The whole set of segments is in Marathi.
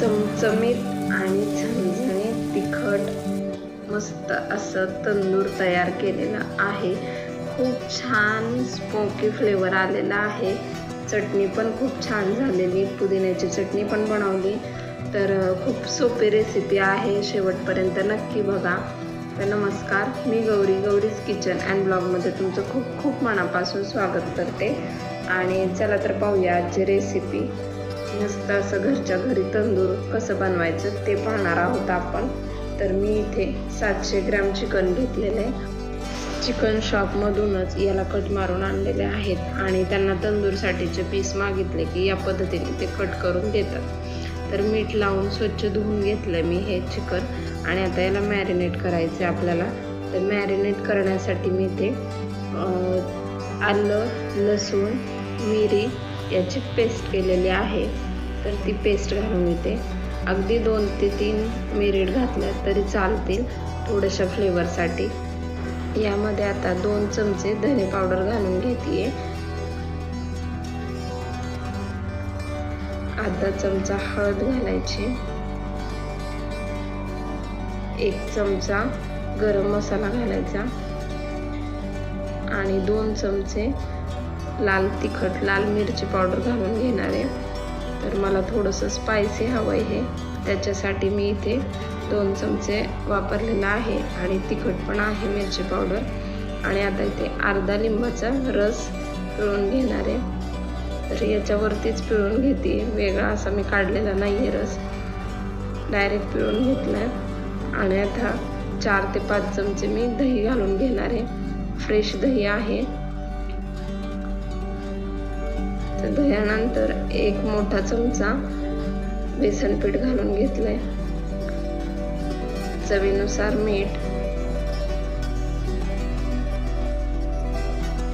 चमचमीत आणि झणझणीत तिखट मस्त असं तंदूर तयार केलेलं आहे. खूप छान स्मोकी फ्लेवर आलेला आहे. चटणी पण खूप छान झालेली. पुदिन्याची चटणी पण बनवली. तर खूप सोपी रेसिपी आहे. शेवटपर्यंत नक्की बघा. तर नमस्कार. मी गौरी गौरीज किचन अँड ब्लॉगमध्ये तुमचं खूप खूप मनापासून स्वागत करते. आणि चला तर पाहूया आजची रेसिपी म्हणजे मस्त असं घरच्या घरी तंदूर कसं बनवायचं ते पाहणार आहोत आपण. तर मी इथे सातशे ग्रॅम चिकन घेतलेलं आहे. चिकन शॉपमधूनच याला कट मारून आणलेले आहेत आणि त्यांना तंदूरसाठीचे पीस मागितले की या पद्धतीने ते कट करून देतात. तर मीठ लावून स्वच्छ धुवून घेतलं मी हे चिकन आणि आता याला मॅरिनेट करायचं आहे आपल्याला. तर मॅरिनेट करण्यासाठी मी ते आलं लसूण मिरी याची पेस्ट केलेली आहे. तर ती पेस्ट घालून येते. अगदी दोन ते तीन मिरिट घातल्या तरी चालतील थोड्याशा फ्लेवरसाठी यामध्ये आता दोन चमचे धने पावडर घालून घेते अर्धा चमचा हळद घालायची. एक चमचा गरम मसाला घालायचा. आणि दोन चमचे लाल तिखट लाल मिरची पावडर घालून घेणार आहे. तर मला थोडंसं स्पायसी हवं आहे त्याच्यासाठी मी इथे दोन चमचे वापरलेला आहे आणि तिखट पण आहे मिरची पावडर आणि आता इथे अर्धा लिंबाचा रस पिळून घेणार आहे. तर याच्यावरतीच पिळून घेते. वेगळा असा मी काढलेला नाही आहे रस. डायरेक्ट पिळून घेतला. आहे आणि आता चार ते पाच चमचे मी दही घालून घेणार आहे. फ्रेश दही आहे. तर दह्यानंतर एक मोठा चमचा बेसन पीठ घालून घेतलंय. चवीनुसार मीठ.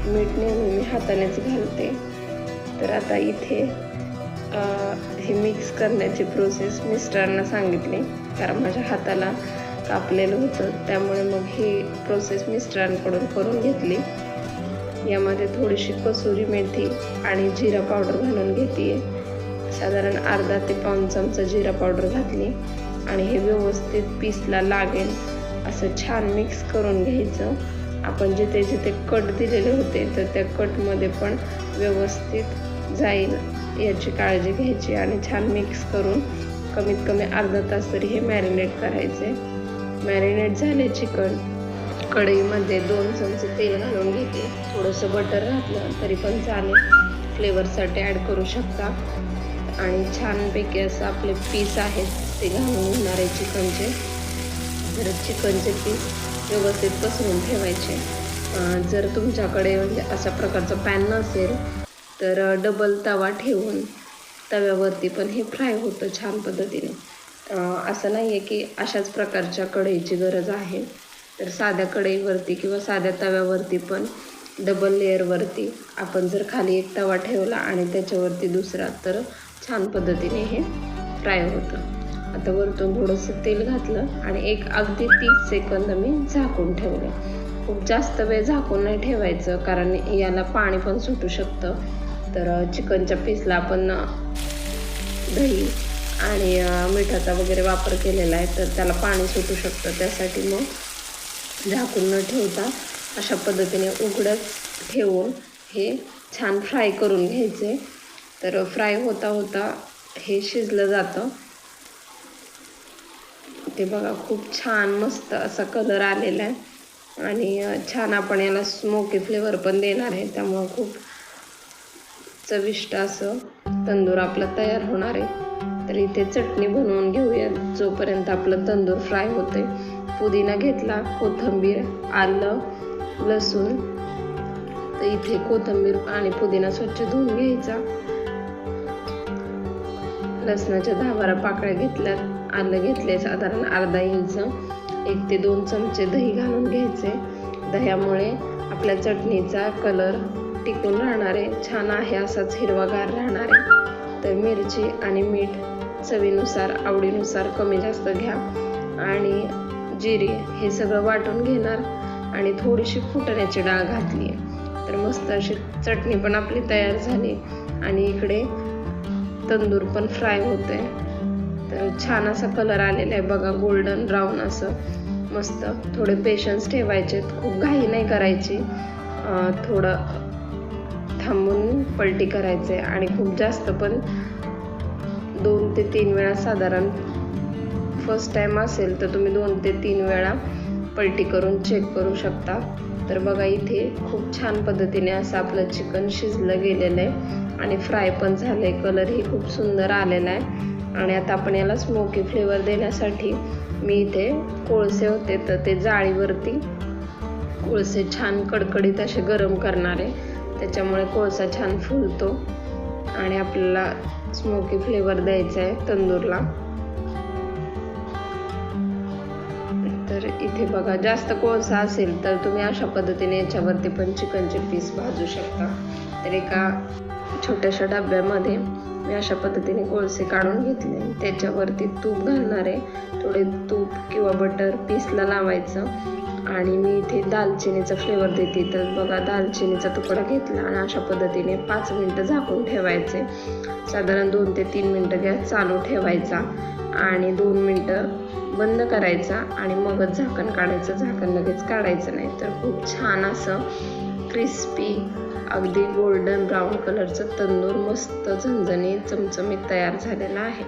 मीठ नेहमी मी हातानेच घालते. तर आता इथे हे मिक्स करण्याची प्रोसेस मिस्टरांना सांगितली. कारण माझ्या हाताला कापलेलं होतं. त्यामुळे मग ही प्रोसेस मिस्टरांकडून करून घेतली. यामध्ये थोडीशी कसुरी मेथी आणि जिरा पावडर घालून घेते साधारण अर्धा ते पाऊण चमचा जिरा पावडर घातली आणि हे व्यवस्थित पीसला लागेल. असं छान मिक्स करून घ्यायचं. आपण जिथे जिथे कट दिलेले होते तर त्या कटमध्ये पण व्यवस्थित जाईल याची काळजी घ्यायची आणि छान मिक्स करून कमीत कमी अर्धा तास तरी हे मॅरिनेट करायचे. मॅरिनेट झाले चिकन कढईमध्ये दोन चमचे तेल घालून घेते. थोडंसं बटर घातलं तरी पण चालेल. फ्लेवरसाठी ॲड करू शकता. आणि छानपैकी असं आपले पीस आहेत ते घालून घेणार आहे चिकनचे. तर चिकनचे पीस व्यवस्थित पसरून ठेवायचे. जर तुमच्याकडे म्हणजे अशा प्रकारचा पॅन नसेल तर डबल तवा ठेवून तव्यावरती पण हे फ्राय होतं छान पद्धतीने. असं नाही आहे की अशाच प्रकारच्या कढईची गरज आहे. तर साध्या कढईवरती किंवा साध्या तव्यावरती पण डबल लेअरवरती आपण जर खाली एक तवा ठेवला आणि त्याच्यावरती दुसरा तर छान पद्धतीने हे फ्राय होतं. आता वरतून थोडंसं तेल घातलं आणि एक अगदी तीस सेकंद मी झाकून ठेवले. खूप जास्त वेळ झाकून नाही ठेवायचं कारण याला पाणी पण सुटू शकतं. तर चिकनच्या पीसला आपण दही आणि मिठाचा वगैरे वापर केलेला आहे तर त्याला पाणी सुटू शकतं. त्यासाठी मग झाकून न ठेवता अशा पद्धतीने उघडत ठेवून हे छान फ्राय करून घ्यायचे. तर फ्राय होता होता हे शिजलं जातं. ते बघा खूप छान मस्त असा कलर आलेला आहे. आणि छान आपण याला स्मोकी फ्लेवर पण देणार आहे. त्यामुळं खूप चविष्ट असं तंदूर आपला तयार होणार आहे. तर इथे चटणी बनवून घेऊयात जोपर्यंत आपलं तंदूर फ्राय होते पुदिना घेतला कोथिंबीर आलं लसूण. तर इथे कोथिंबीर आणि पुदिना स्वच्छ धुवून घ्यायचा. लसणाच्या दहा बारा पाकळ्या घेतल्या आलं घेतले साधारण अर्धा इंच. एक ते दोन चमचे दही घालून घ्यायचे. दह्यामुळे आपल्या चटणीचा कलर टिकून राहणार आहे. छान आहे असाच हिरवागार राहणार आहे. तर मिरची आणि मीठ चवीनुसार आवडीनुसार कमी जास्त घ्या. आणि जिरे हे सगळं वाटून घेणार आणि थोडीशी फुटण्याची डाळ घातली आहे. तर मस्त अशी चटणी पण आपली तयार झाली आणि इकडे तंदूर पण फ्राय होते तर छान असा कलर आलेला आहे बघा गोल्डन ब्राऊन असं. मस्त थोडे पेशन्स ठेवायचे खूप घाई नाही करायची. थोडं थांबून पलटी करायचे आणि खूप जास्त पण दोन ते तीन वेळा साधारण फर्स्ट टाइम असेल तर तुम्ही दोन ते तीन वेळा पलटी करून चेक करू शकता. तर बघा इथे खूप छान पद्धतीने असं आपलं चिकन शिजलं गेलेलं आहे आणि फ्राय पण झालं आहे कलरही खूप सुंदर आलेला आहे. आणि आता आपण याला स्मोकी फ्लेवर देण्यासाठी मी इथे कोळसे होते तर ते जाळीवरती कोळसे छान कडकडीत असे गरम करणारे त्याच्यामुळे कोळसा छान फुलतो. आणि आपल्याला स्मोकी फ्लेवर द्यायचा आहे तंदूरला. तर इथे बघा जास्त कोळसा असेल तर तुम्ही अशा पद्धतीने याच्यावरती पण चिकनचे पीस भाजू शकता. तर एका छोट्याशा डब्यामध्ये मी अशा पद्धतीने कोळसे काढून घेतले. त्याच्यावरती तूप घालणार आहे. थोडे तूप किंवा बटर पीसला लावायचं. आणि मी इथे दालचिनीचा फ्लेवर देते. तर बघा दालचिनीचा तुकडा घेतला आणि अशा पद्धतीने पाच मिनटं झाकून ठेवायचे. साधारण दोन ते तीन मिनटं गॅस चालू ठेवायचा आणि दोन मिनटं बंद करायचा आणि मगच झाकण काढायचं. झाकण लगेच काढायचं नाही तर खूप छान असं क्रिस्पी अगदी गोल्डन ब्राऊन कलरचं तंदूर मस्त झणझणीत चमचमीत तयार झालेला आहे.